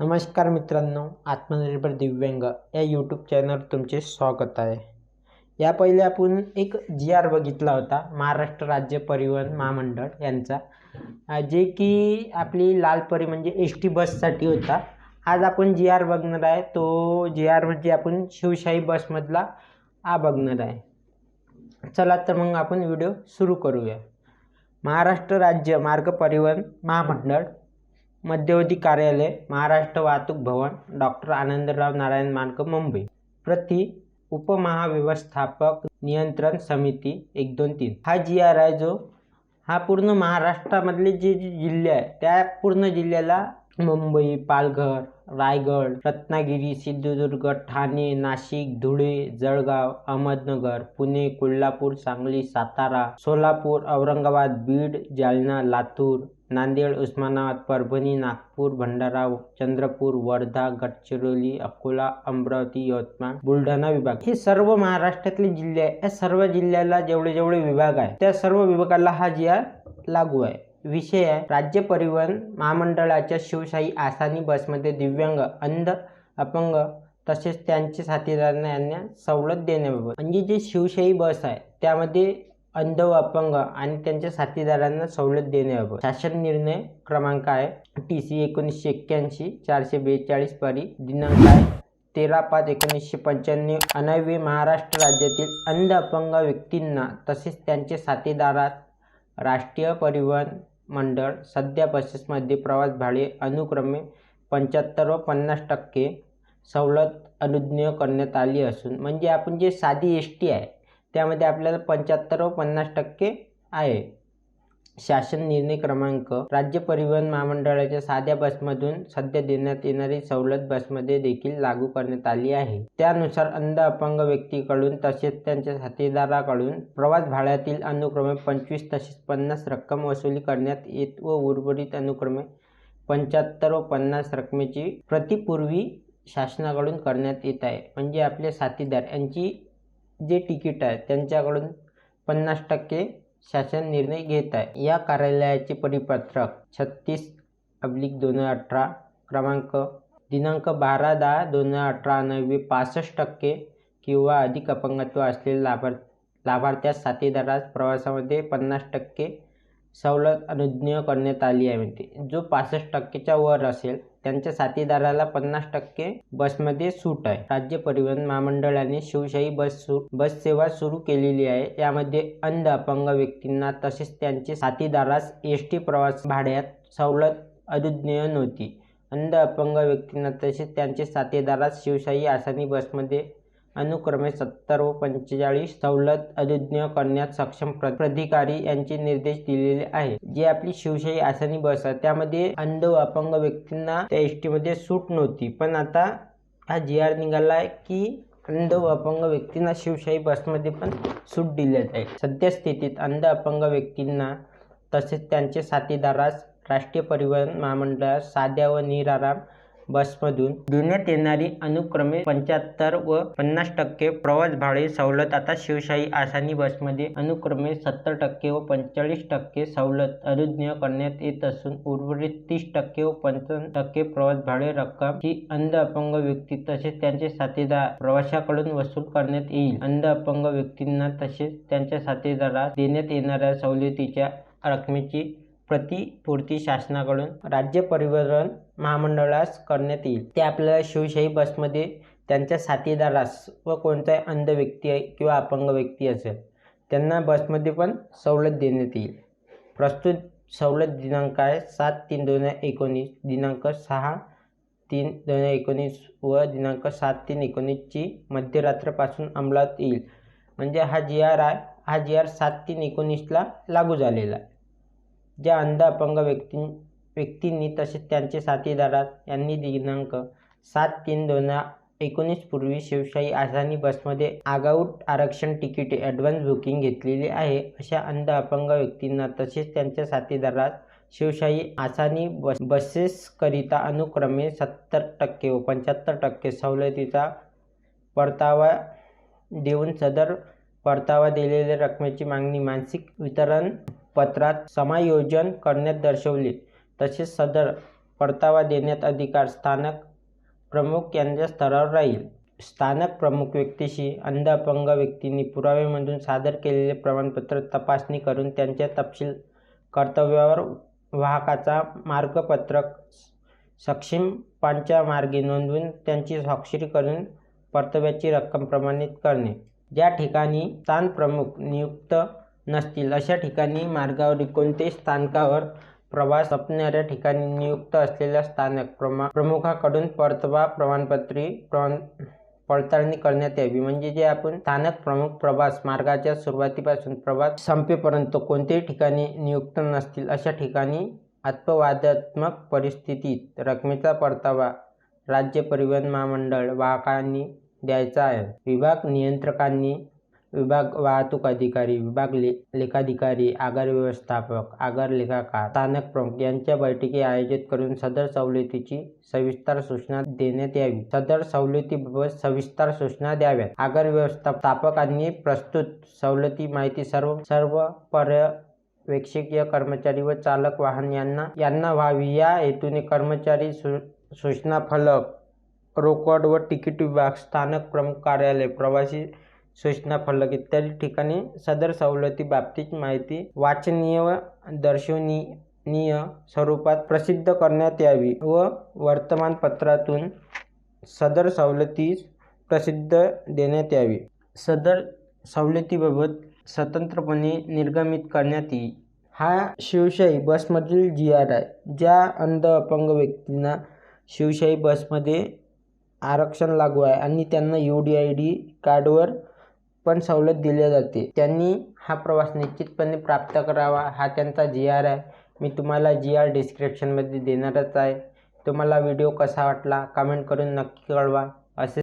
नमस्कार मित्रांनो आत्मनिर्भर दिव्यांग या यूट्यूब चॅनलवर तुमचे स्वागत आहे. या पहिले आपण एक जी आर बघितला होता महाराष्ट्र राज्य परिवहन महामंडळ यांचा. जे की आपली लालपरी म्हणजे एस टी बससाठी होता. आज आपण जी आर बघणार आहे तो जी आर म्हणजे आपण शिवशाही बसमधला हा बघणार आहे. चला तर मग आपण व्हिडिओ सुरू करूया. महाराष्ट्र राज्य मार्ग परिवहन महामंडळ मध्यवर्ती कार्यालय महाराष्ट्र वाहतूक भवन डॉक्टर आनंदराव नारायण मानक मुंबई. प्रति उपमहाव्यवस्थापक नियंत्रण समिती एक दोन तीन. हा जी आर आहे जो हा पूर्ण महाराष्ट्रामधले जे जे जिल्हे आहे त्या पूर्ण जिल्ह्याला मुंबई पालघर रायगड रत्नागिरी सिंधुदुर्ग ठाणे नाशिक धुळे जळगाव अहमदनगर पुणे कोल्हापूर सांगली सातारा सोलापूर औरंगाबाद बीड जालना लातूर नांदेड उस्मानाबाद परभणी नागपूर भंडारा चंद्रपूर वर्धा गडचिरोली अकोला अमरावती यवतमाळ बुलढाणा विभाग. हे सर्व महाराष्ट्रातले जिल्हे आहे या सर्व जिल्ह्याला जेवढे जेवढे विभाग आहे त्या सर्व विभागाला हा जी आर लागू आहे. विषय आहे. राज्य परिवहन महामंडळाच्या शिवशाही आसानी बसमध्ये दिव्यांग अंध अपंग तसेच त्यांचे साथीदारांना यांना सवलत देण्याबाबत. म्हणजे जे शिवशाही बस आहे त्यामध्ये अंध व अपंग आणि त्यांच्या साथीदारांना सवलत देण्याबाबत. शासन निर्णय क्रमांक आहे. टी सी एकोणीसशे एक्क्याऐंशी चारशे बेचाळीस परी दिनांक आहे तेरा पाच एकोणीसशे पंच्याण्णव. अनवे महाराष्ट्र राज्यातील अंध अपंग व्यक्तींना तसेच त्यांचे साथीदारात राष्ट्रीय परिवहन मंडळ सध्या बसेसमध्ये प्रवास भाडे अनुक्रमे पंच्याहत्तर व पन्नास टक्के सवलत अनुज्ञेय करण्यात आली असून म्हणजे आपण जे साधी एस टी आहे त्यामध्ये आपल्याला पंच्याहत्तर व पन्नास टक्के आहे. शासन निर्णय क्रमांक राज्य परिवहन महामंडळाच्या साध्या बसमधून सध्या देण्यात येणारी सवलत बसमध्ये देखील लागू करण्यात आली आहे. त्यानुसार अंध अपंग व्यक्तीकडून तसेच त्यांच्या साथीदाराकडून प्रवास भाड्यातील अनुक्रमे पंचवीस तसेच पन्नास रक्कम वसुली करण्यात येत व उर्वरित अनुक्रमे पंच्याहत्तर व पन्नास रकमेची प्रतिपूर्वी शासनाकडून करण्यात येत आहे. म्हणजे आपले साथीदार यांची जे तिकीट आहे त्यांच्याकडून पन्नास टक्के शासन निर्णय घेत आहे. या कार्यालयाचे परिपत्रक छत्तीस अब्लिक दोन हजार अठरा क्रमांक दिनांक बारा दहा दोन हजार अठरा नव्वे पासष्ट टक्के किंवा अधिक अपंगत्व असलेले लाभार लाभार्थ्यास साथीदारास प्रवासामध्ये पन्नास टक्के सवलत अनुज्ञेय करण्यात आली आहे म्हणते. जो पासष्ट टक्केच्या वर असेल त्यांच्या साथीदाराला पन्नास टक्के बसमध्ये सूट आहे. राज्य परिवहन महामंडळाने शिवशाही बस सु बस सेवा सुरू केलेली आहे. यामध्ये अंध अपंग व्यक्तींना तसेच त्यांचे साथीदारास एस टी प्रवास भाड्यात सवलत अनुज्ञेय नव्हती. अंध अपंग व्यक्तींना तसेच त्यांचे साथीदारास शिवशाही आसानी बसमध्ये अनुक्रमे सत्तर व पंचेचाळीस सवलत अनुज्ञेय करण्यात सक्षम प्राधिकारी यांचे निर्देश दिलेले आहे जे आपली शिवशाही आसानी बस आहे. त्यामध्ये अंध व अपंग व्यक्तींना त्या एस टीमध्ये सूट नव्हती. पण आता हा जी आर निघाला आहे की अंध व अपंग व्यक्तींना शिवशाही बसमध्ये पण सूट दिली आहे सध्या स्थितीत अंध अपंग व्यक्तींना तसेच त्यांचे साथीदारास राष्ट्रीय परिवहन महामंडळास साध्या व निराराम बसमधून देण्यात येणारी अनुक्रमे पंच्याहत्तर व पन्नास टक्के प्रवास भाडे सवलत. आता शिवशाही आसानी बसमध्ये अनुक्रमे सत्तर टक्के व पंचेचाळीस टक्के सवलत. अनुज्ञ करण्यात येत असून उर्वरित तीस टक्के व पंचावन्न टक्के प्रवास भाडे रक्कम ही अंध अपंग व्यक्ती तसेच त्यांचे साथीदार प्रवाशाकडून वसूल करण्यात येईल. अंध अपंग व्यक्तींना तसेच त्यांच्या साथीदारास देण्यात येणाऱ्या सवलतीच्या रकमेची प्रतिपूर्ती शासनाकडून राज्य परिवहन महामंडळास करण्यात येईल. ते आपल्याला शिवशाही बसमध्ये त्यांच्या साथीदारास व कोणताही अंध व्यक्ती आहे किंवा अपंग व्यक्ती असेल त्यांना बसमध्ये पण सवलत देण्यात येईल. प्रस्तुत सवलत दिनांक आहे सात तीन दोन हजार एकोणीस दिनांक सहा तीन दोन हजार एकोणीस व दिनांक सात तीन एकोणीसची मध्यरात्रीपासून अंमलात येईल. म्हणजे हा जी आर आहे हा जी आर सात तीन एकोणीसला लागू झालेला आहे. ज्या अंध अपंग व्यक्ती व्यक्तींनी तसेच त्यांचे साथीदारात यांनी दिनांक सात तीन दोन हजार एकोणीस पूर्वी शिवशाही आसानी बसमध्ये आगाऊट आरक्षण तिकीट ॲडव्हान्स बुकिंग घेतलेली आहे. अशा अंध अपंग व्यक्तींना तसेच त्यांच्या साथीदारात शिवशाही आसानी बस बसेसकरिता अनुक्रमे सत्तर टक्के व पंच्याहत्तर टक्के सवलतीचा परतावा देऊन सदर परतावा दिलेल्या रकमेची मागणी मानसिक वितरण पत्रात समायोजन करण्यात दर्शवले. तसेच सदर परतावा देण्यात अधिकार स्थानक प्रमुख यांच्या स्तरावर राहील. स्थानक प्रमुख व्यक्तीशी अंध अपंग व्यक्तींनी पुरावेमधून सादर केलेले प्रमाणपत्र तपासणी करून त्यांच्या तपशील कर्तव्यावर वाहकाचा मार्गपत्रक सक्षीमपांच्या मार्गे नोंदवून त्यांची स्वाक्षरी करून परताव्याची रक्कम प्रमाणित करणे. ज्या ठिकाणी स्थानप्रमुख नियुक्त नसतील. अशा ठिकाणी मार्गावरील कोणत्याही स्थानकावर प्रवास संपणाऱ्या ठिकाणी नियुक्त असलेल्या स्थानक प्रमा प्रमुखाकडून परतावा प्रमाणपत्री प्रमाण पडताळणी करण्यात यावी. म्हणजे जे आपण स्थानक प्रमुख प्रवास मार्गाच्या सुरुवातीपासून प्रवास संपेपर्यंत कोणत्याही ठिकाणी नियुक्त नसतील अशा ठिकाणी अपवादात्मक परिस्थितीत रकमेचा परतावा राज्य परिवहन महामंडळ वाहकांनी द्यायचा आहे. विभाग नियंत्रकांनी विभाग वाहतूक अधिकारी विभाग ले लेखाधिकारी आगार व्यवस्थापक आगार लेखाकार स्थानक प्रमुख यांच्या बैठकी आयोजित करून सदर सवलतीची सविस्तर सूचना देण्यात यावी. सदर सवलतीबाबत सविस्तर सूचना द्याव्यात. आगार व्यवस्थापकांनी प्रस्तुत सवलती माहिती सर्व सर्व पर्यवेक्षकीय कर्मचारी व चालक वाहन यांना यांना व्हावी. या हेतूने कर्मचारी सू सूचना फलक रोकड व तिकीट विभाग स्थानक प्रमुख कार्यालय प्रवासी सूचना फलक इत्यादी ठिकाणी सदर सवलती बाबतीत माहिती वाचनीय व दर्शनीय स्वरूपात प्रसिद्ध करण्यात यावी व वर्तमानपत्रातून सदर सवलतीस प्रसिद्ध देण्यात यावी. सदर सवलतीबाबत स्वतंत्रपणे निर्गमित करण्यात येईल. हा शिवशाही बसमधील जी आर आहे. ज्या अंध अपंग व्यक्तींना शिवशाही बसमध्ये आरक्षण लागू आहे आणि त्यांना यू डी आय डी कार्डवर पण सवलत दिली जाते. त्यांनी हा प्रवास निश्चितपणे प्राप्त करावा. हा त्यांचा जी आर आहे. मी तुम्हाला जी आर डिस्क्रिप्शनमध्ये देणारच आहे. तुम्हाला व्हिडिओ कसा वाटला? कमेंट करून नक्की कळवा. असे